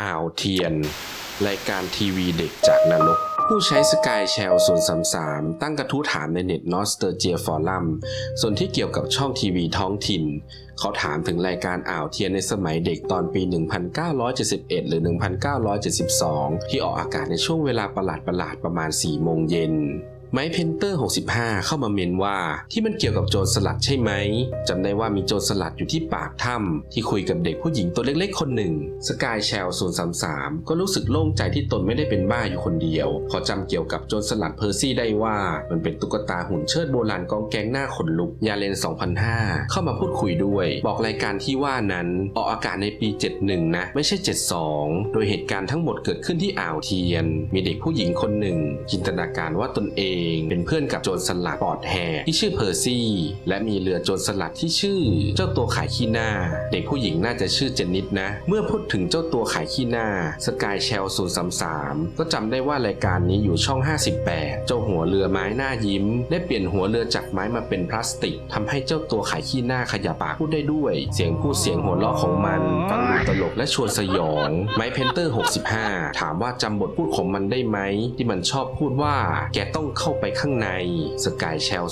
อ่าวเทียน รายการทีวีเด็กจากนรก ผู้ใช้สกายแชลส่วน33ตั้งกระทู้ถามในเน็ตนอสเตอร์เจียฟอรัมส่วนที่เกี่ยวกับช่องทีวีท้องถิ่น เขาถามถึงรายการอ่าวเทียนในสมัยเด็กตอนปี 1971 หรือ 1972 ที่ออกอากาศในช่วงเวลาประหลาดประหลาดประมาณ 4 โมงเย็น ไมค์เพนเตอร์ 65 เข้ามาเมนว่า ที่มันเกี่ยวกับโจรสลัดใช่ไหมจำได้ว่ามีโจรสลัดอยู่ที่ปากถ้ำที่คุยกับเด็กผู้หญิงตัวเล็กๆ คนหนึ่งสกายแชล033ก็รู้สึกโล่งใจที่ตนไม่ได้เป็นบ้าอยู่คนเดียวพอจำเกี่ยวกับโจรสลัดเพอร์ซี่ได้ว่า มันเป็นตุ๊กตาหุ่นเชิดโบราณกองแกงหน้าขนลุกยาเลน 2005 เข้ามาพูดคุยด้วย บอกรายการที่ว่านั้นออกอากาศในปี 71 นะ ไม่ใช่ 72 โดยเหตุการณ์ทั้งหมดเกิดขึ้นที่อ่าวเทียน มีเด็กผู้หญิงคนหนึ่งจินตนาการว่าตนเองเป็นเพื่อนกับโจรสลัดปอดแหกที่ชื่อเพอร์ซี่ และมีเรือโจรสลัดที่ชื่อ เจ้าตัวขายขี้หน้า เด็กผู้หญิงน่าจะชื่อเจนนิดนะ เมื่อพูดถึงเจ้าตัวขายขี้หน้าสกายแชล033 ก็จำได้ว่ารายการนี้อยู่ช่อง 58 เจ้าหัวเรือไม้หน้ายิ้ม ได้เปลี่ยนหัวเรือจากไม้มาเป็นพลาสติกทำให้เจ้าตัวขายขี้หน้าขยับปากพูดได้ด้วย เสียงพูดเสียงหัวเราะของมันฟังดูตลกและชวนสยอง ไม้เพนเตอร์ 65 ถามว่าจำบทพูดของมันได้ไหมที่มันชอบพูดว่าแกต้องเข้าไปข้างในสกายแชล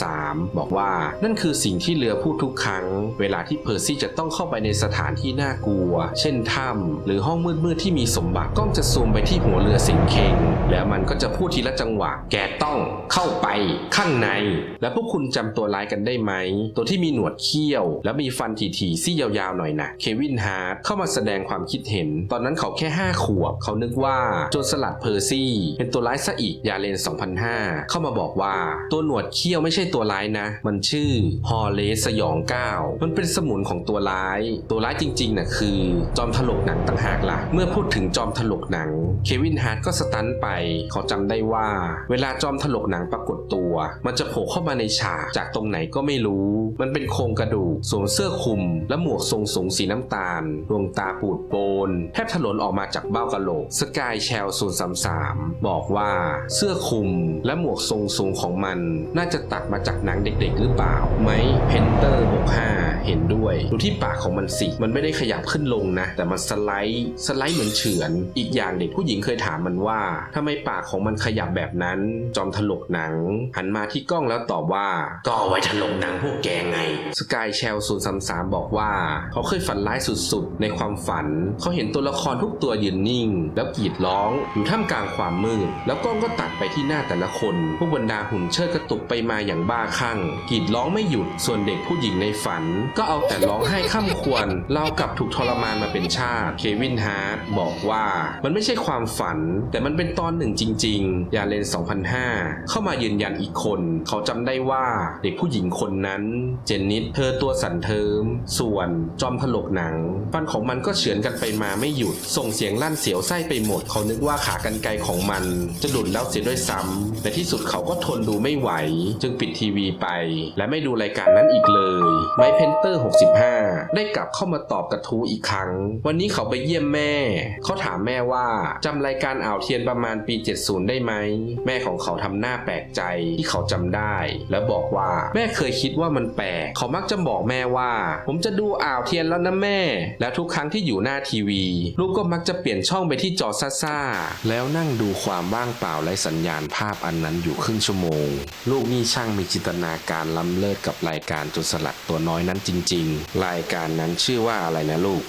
033บอกว่านั่นคือสิ่งที่เรือพูดทุกครั้ง เวลาที่เพอร์ซี่จะต้องเข้าไปในสถานที่น่ากลัว เช่นถ้ำหรือห้องมืดๆที่มีสมบัติกล้องจะซูมไปที่หัวเรือสิงเคงแล้วมันก็จะพูดทีละจังหวะ แกต้องเข้าไปข้างใน แล้วพวกคุณจำตัวร้ายกันได้ไหม ตัวที่มีหนวดเขี้ยว แล้วมีฟันถี่ๆซี่ยาวๆหน่อยนะเควินฮาร์ดเข้ามาแสดงความคิดเห็น ตอนนั้นเขาแค่ 5 ขวบ เขานึกว่าโจรสลัดเพอร์ซี่ เป็นตัวร้ายซะอีกยาเลน 2005เข้ามาบอกว่า ตัวหนวดเขี้ยวไม่ใช่ตัวร้ายนะ มันชื่อฮอเลสยองก้าวมันเป็นสมุนของตัวร้าย ตัวร้ายจริงๆน่ะคือ จอมถลกหนังต่างหากล่ะ เมื่อพูดถึงจอมถลกหนัง เควินฮาร์ดก็สตันไป เขาจำได้ว่า เวลาจอมถลกหนังปรากฏตัว มันจะโผล่เข้ามาในฉากจากตรงไหนก็ไม่รู้ มันเป็นโครงกระดูกสวมเสื้อคลุม และหมวกทรงสูงสีน้ำตาลดวงตาปูดโปนแทบถลนออกมาจากเบ้ากะโหลกสกายแชล033บอกว่าเสื้อคลุมและและหมวกทรงสูงของมัน น่าจะตัดมาจากหนังเด็กๆ หรือเปล่าไหมเพนเตอร์ 65 เห็นด้วยดูที่ปากของมันสิ มันไม่ได้ขยับขึ้นลงนะ แต่มันสไลด์สไลด์เหมือนเฉือน อีกอย่างเด็กผู้หญิงเคยถามมันว่าทำไมปากของมันขยับแบบนั้น จอมถลกหนัง หันมาที่กล้องแล้วตอบว่า ก็เอาไว้ถลกหนังพวกแกไง สกายแชล033บอกว่าเขาเคยฝันร้ายสุดๆ ในความฝัน เขาเห็นตัวละครทุกตัวยืนนิ่ง แล้วกรีดร้องอยู่ท่ามกลางความมืดแล้วกล้องก็ตัดไปที่หน้าแต่ละคนพวกบรรดาหุ่นเชิดกระตุกไปมาอย่างบ้าคลั่งกรีดร้องไม่หยุดส่วนเด็กผู้หญิงในฝันก็เอาแต่ร้องไห้ข้ามควรเล่ากลับถูกทรมานมาเป็นชาติเควินฮาร์ดบอกว่ามันไม่ใช่ความฝัน แต่มันเป็นตอนหนึ่งจริง ๆ ยาเลน 2005 เข้ามายืนยันอีกคน เขาจำได้ว่าเด็กผู้หญิงคนนั้น เจนนิดเธอตัวสันเทิม ส่วนจอมถลกหนัง ฟันของมันก็เฉือนกันไปมาไม่หยุด ส่งเสียงลั่นเสียวไส้ไปหมด เขานึกว่าขากรรไกรของมัน จะหลุดแล้วเสียด้วยซ้ำในที่สุดเขาก็ทนดูไม่ไหว จึงปิดทีวีไป และไม่ดูรายการนั้นอีกเลย ไมเพนเตอร์ 65 ได้กลับเข้ามาตอบกระทู้อีกครั้ง วันนี้เขาไปเยี่ยมแม่ เขาถามแม่ว่าจำรายการอ่าวเทียนประมาณปี 70 ได้ไหม แม่ของเขาทำหน้าแปลกใจที่เขาจำได้ แล้วบอกว่าแม่เคยคิดว่ามันแปลก เขามักจะบอกแม่ว่า ผมจะดูอ่าวเทียนแล้วนะแม่ แล้วทุกครั้งที่อยู่หน้าทีวี ลูกก็มักจะเปลี่ยนช่องไปที่จอซ่าๆแล้วนั่งดูความว่างเปล่าไร้สัญญาณภาพอันนั้นอยู่ครึ่งชั่วโมง ลูกนี่ช่างมีจินตนาการล้ำเลิศกับรายการจุดสลัดตัวน้อยนั้นจริง ๆ รายการนั้นชื่อว่าอะไรนะลูก